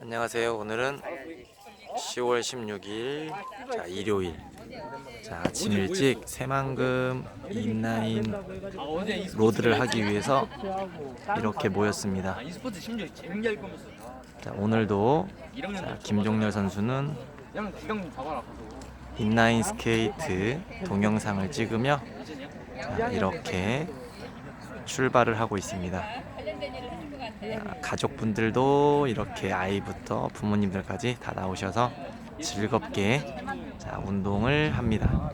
안녕하세요. 오늘은 10월 16일 자 일요일 자 아침 일찍 새만금 인라인 로드를 하기 위해서 이렇게 모였습니다. 거면서 자, 오늘도 1학년 자, 김종렬 선수는 인라인 스케이트 동영상을 찍으며? 자, 이렇게 출발을 하고 있습니다. 자, 가족분들도 이렇게 아이부터 부모님들까지 다 나오셔서 즐겁게 자, 운동을 합니다.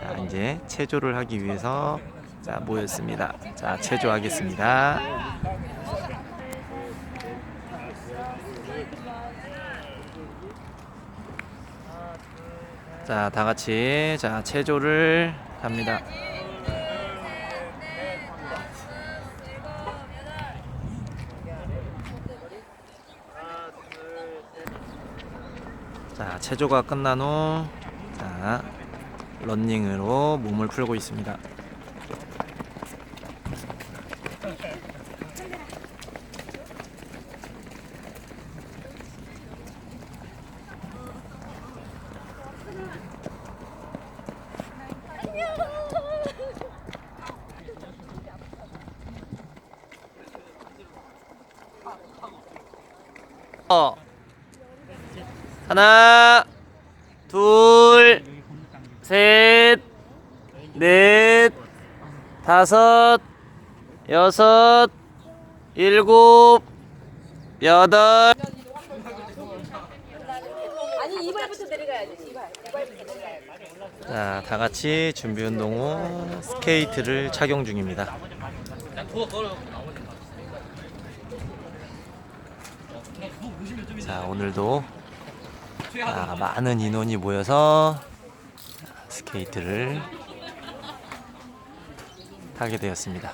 자, 이제 체조를 하기 위해서 자, 모였습니다. 자, 체조하겠습니다. 자, 다 같이 자, 체조를 합니다. 자, 체조가 끝난 후 자, 런닝으로 몸을 풀고 있습니다. 어. 하나, 둘, 셋, 넷, 다섯, 여섯, 일곱, 여덟. 아니 이발부터 내려가야지 이발 이발부터 내려가야지 자, 다 같이 준비 운동 후 스케이트를 착용 중입니다. 자, 오늘도 아, 많은 인원이 모여서 스케이트를 타게 되었습니다.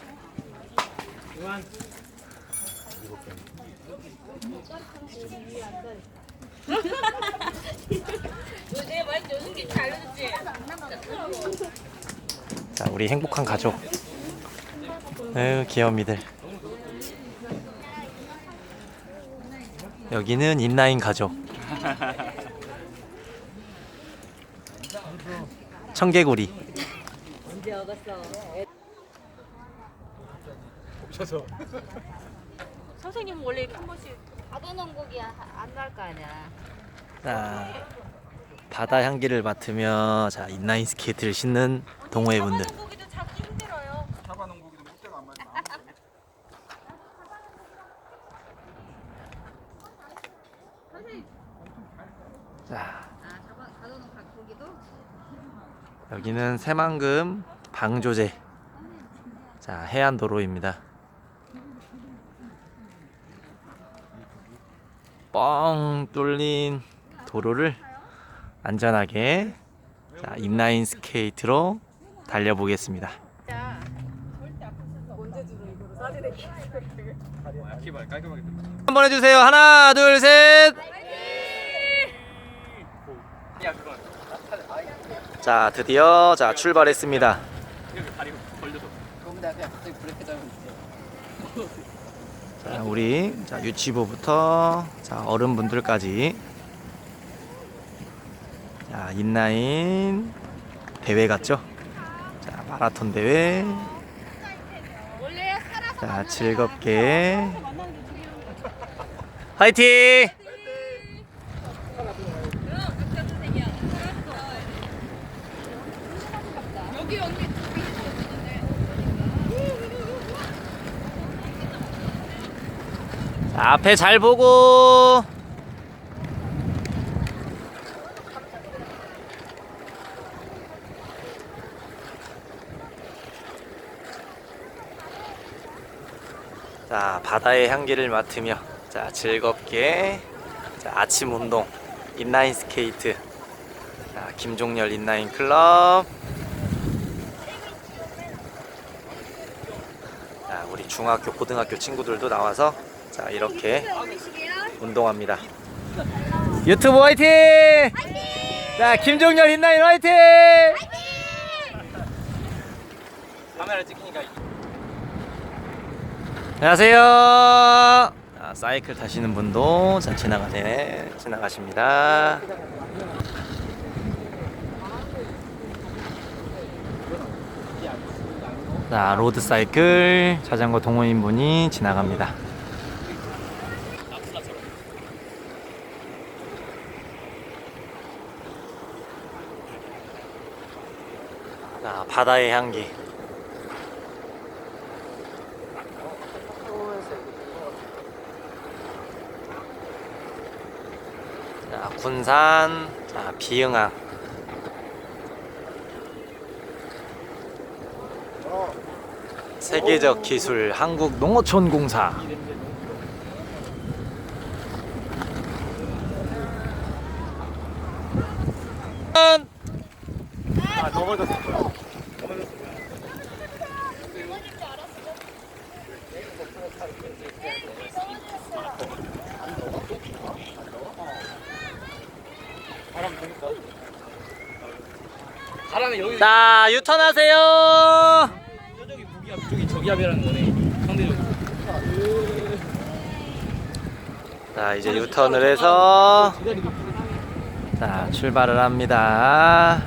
자, 우리 행복한 가족. 아유, 귀여움이들. 여기는 인라인 가족. 청개구리. 언제 얻었어 선생님 원래 한 번씩 받아놓은 고기 안날거 아니야. 자, 바다 향기를 맡으며 자, 인라인 스케이트를 신는 동호회 분들. 고기도 잡기 힘들어요 자, 아, 받아놓은 고기도? 여기는 새만금 방조제. 자, 해안 도로입니다. 뻥 뚫린 도로를 안전하게 자, 인라인 스케이트로 달려보겠습니다. 한번 해주세요. 하나, 둘, 셋. 야 그거 자, 드디어 자 출발했습니다. 자, 우리 자, 유치부부터 자, 어른분들까지 자, 인라인 대회 같죠? 자, 마라톤 대회. 자, 즐겁게 화이팅! 앞에 잘 보고. 자, 바다의 향기를 맡으며 자, 즐겁게 자, 아침 운동 인라인 스케이트. 자, 김종렬 인라인 클럽. 자, 우리 중학교 고등학교 친구들도 나와서 자, 이렇게 운동합니다. 유튜브 화이팅! 자, 김종렬 인라인 화이팅! 카메라 찍히니까 안녕하세요. 자, 사이클 타시는 분도 자 지나가네 지나가십니다. 자 로드 사이클 자전거 동호인 분이 지나갑니다. 자 바다의 향기. 자, 군산, 자, 비응항. 세계적 기술 한국 농어촌 공사. 아 넘어졌어. 바람 보니까. 바람이 여기 자, 유턴하세요. 저쪽이 북이야, 저기 저기압이라는 거네. 상대적으로. 자, 이제 유턴을 해서 자, 출발을 합니다.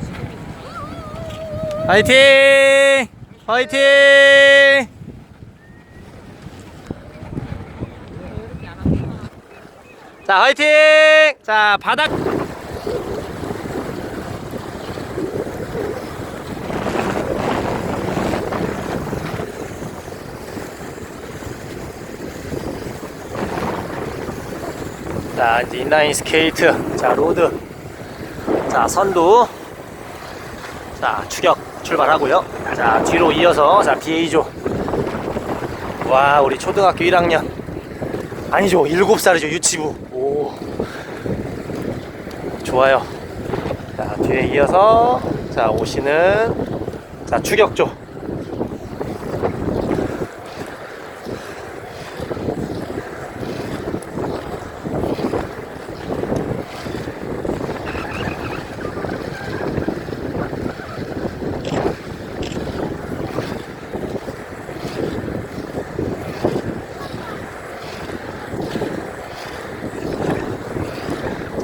화이팅! 화이팅! 자, 화이팅! 자, 바닥 자 이제 인라인 스케이트 자 로드. 자 선두. 자 추격 출발하고요. 자 뒤로 이어서 자 BA조. 와 우리 초등학교 1학년. 아니죠 7살이죠 유치부. 오. 좋아요. 자 뒤에 이어서 자 오시는 자 추격조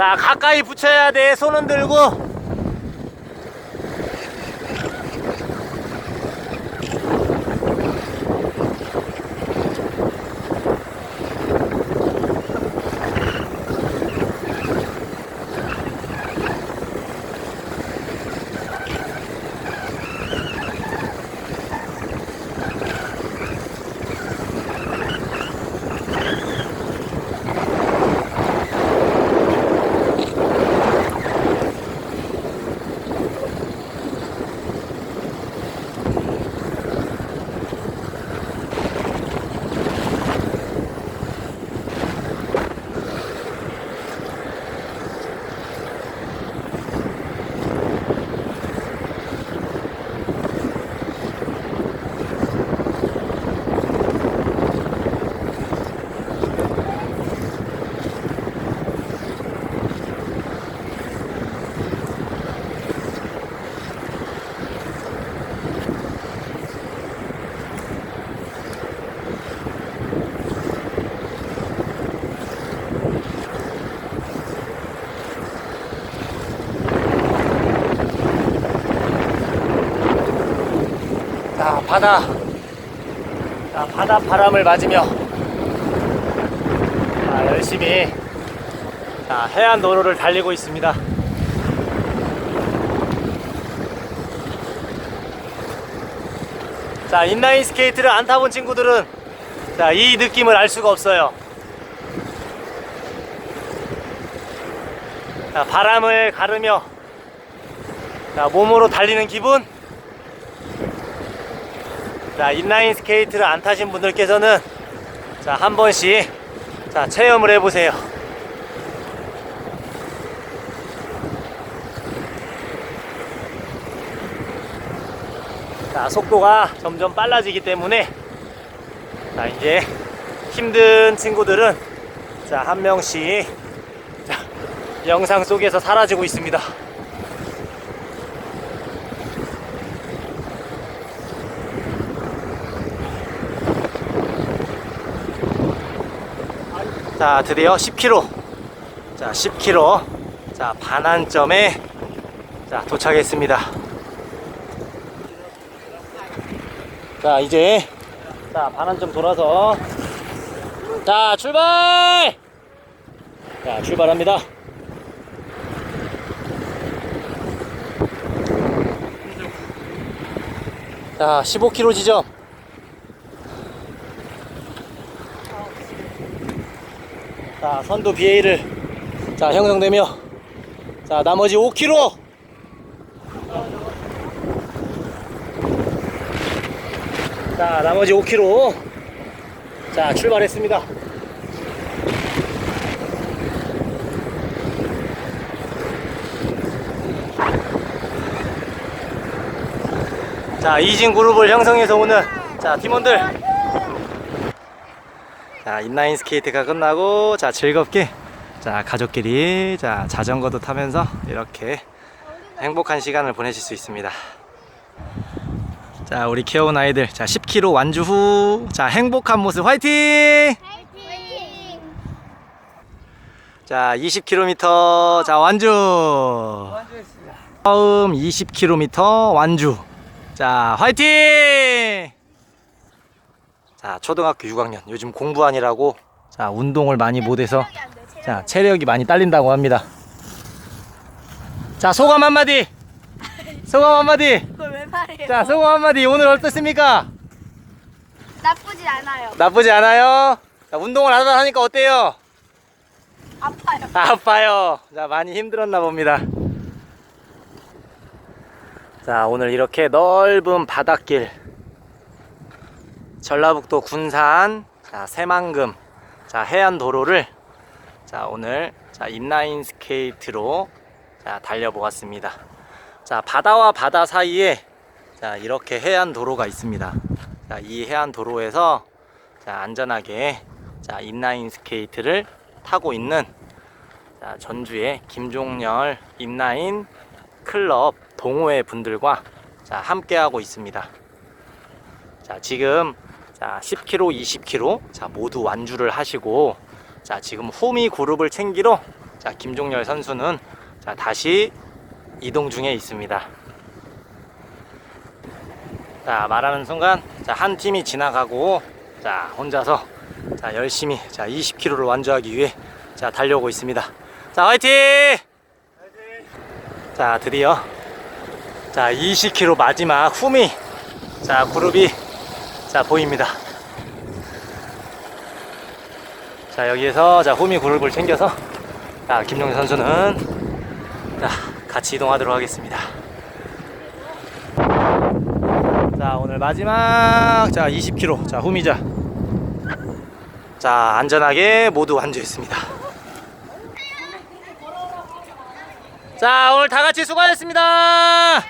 자 가까이 붙여야 돼. 손은 들고 자 바다. 자 바다 바람을 맞으며. 자 열심히. 자 해안 도로를 달리고 있습니다. 자 인라인 스케이트를 안 타본 친구들은 자 이 느낌을 알 수가 없어요. 자 바람을 가르며 자 몸으로 달리는 기분 자 인라인 스케이트를 안 타신 분들께서는 자 한 번씩 자 체험을 해 보세요. 자 속도가 점점 빨라지기 때문에 자 이제 힘든 친구들은 자 한 명씩 자 영상 속에서 사라지고 있습니다 자, 드디어 10km. 자, 10km. 자, 반환점에 자, 도착했습니다. 자, 이제 자, 반환점 돌아서 자, 출발! 자, 출발합니다. 자, 15km 지점. 자, 선도 BA를 자, 형성되며 자, 나머지 5km. 자, 나머지 5km. 자, 출발했습니다. 자, 이진 그룹을 형성해서 오는 자, 팀원들. 자, 인라인 스케이트가 끝나고 자, 즐겁게 자, 가족끼리 자, 자전거도 타면서 이렇게 행복한 시간을 보내실 수 있습니다. 자, 우리 귀여운 아이들. 자, 10km 완주 후 자, 행복한 모습 화이팅! 자, 20km 자, 완주. 다음 20km 완주. 자, 화이팅! 자, 초등학교 6학년. 요즘 공부하느라고 자, 운동을 많이 못해서 자, 체력이 많이 딸린다고 합니다. 자, 소감 한마디. 소감 한마디. 그걸 왜 말해요? 자, 소감 한마디. 오늘 어떻습니까? 나쁘지 않아요. 나쁘지 않아요? 자, 운동을 하다 하니까 어때요? 아파요. 아파요. 자, 많이 힘들었나 봅니다. 자, 오늘 이렇게 넓은 바닷길. 전라북도 군산, 자, 새만금, 자, 해안 도로를 자, 오늘 자, 인라인 스케이트로 자, 달려보았습니다. 자, 바다와 바다 사이에 자, 이렇게 해안 도로가 있습니다. 자, 이 해안 도로에서 자, 안전하게 자, 인라인 스케이트를 타고 있는 자, 전주의 김종렬 인라인 클럽 동호회 분들과 자, 함께하고 있습니다. 자, 지금 자, 10km, 20km 자, 모두 완주를 하시고 자, 지금 호미 그룹을 챙기러 자, 김종렬 선수는 자, 다시 이동 중에 있습니다. 자, 말하는 순간 자, 한 팀이 지나가고 자, 혼자서 자, 열심히 자, 20km를 완주하기 위해 자, 달려오고 있습니다. 자, 화이팅! 자, 드디어 자, 20km 마지막 후미 자, 그룹이 자, 보입니다. 자, 여기에서 자, 후미 그룹을 챙겨서 자, 김용희 선수는 자, 같이 이동하도록 하겠습니다. 자, 오늘 마지막 자, 20km 자, 후미자. 자, 안전하게 모두 완주했습니다. 자, 오늘 다 같이 수고하셨습니다.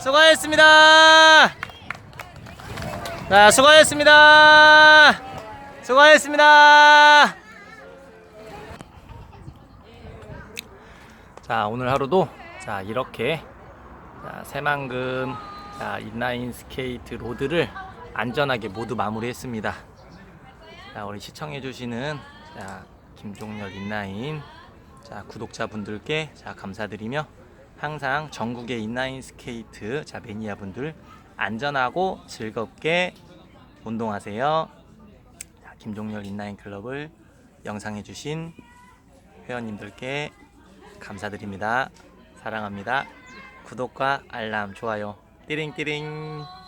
수고하셨습니다. 자, 수고하셨습니다. 수고하셨습니다. 자, 오늘 하루도 자, 이렇게 자, 새만금 자, 인라인 스케이트 로드를 안전하게 모두 마무리했습니다. 자, 우리 시청해 주시는 자, 김종렬 인라인 자, 구독자분들께 자, 감사드리며 항상 전국의 인라인 스케이트 자, 매니아분들 안전하고 즐겁게 운동하세요. 자, 김종렬 인라인 클럽을 영상해주신 회원님들께 감사드립니다. 사랑합니다. 구독과 알람, 좋아요, 띠링띠링.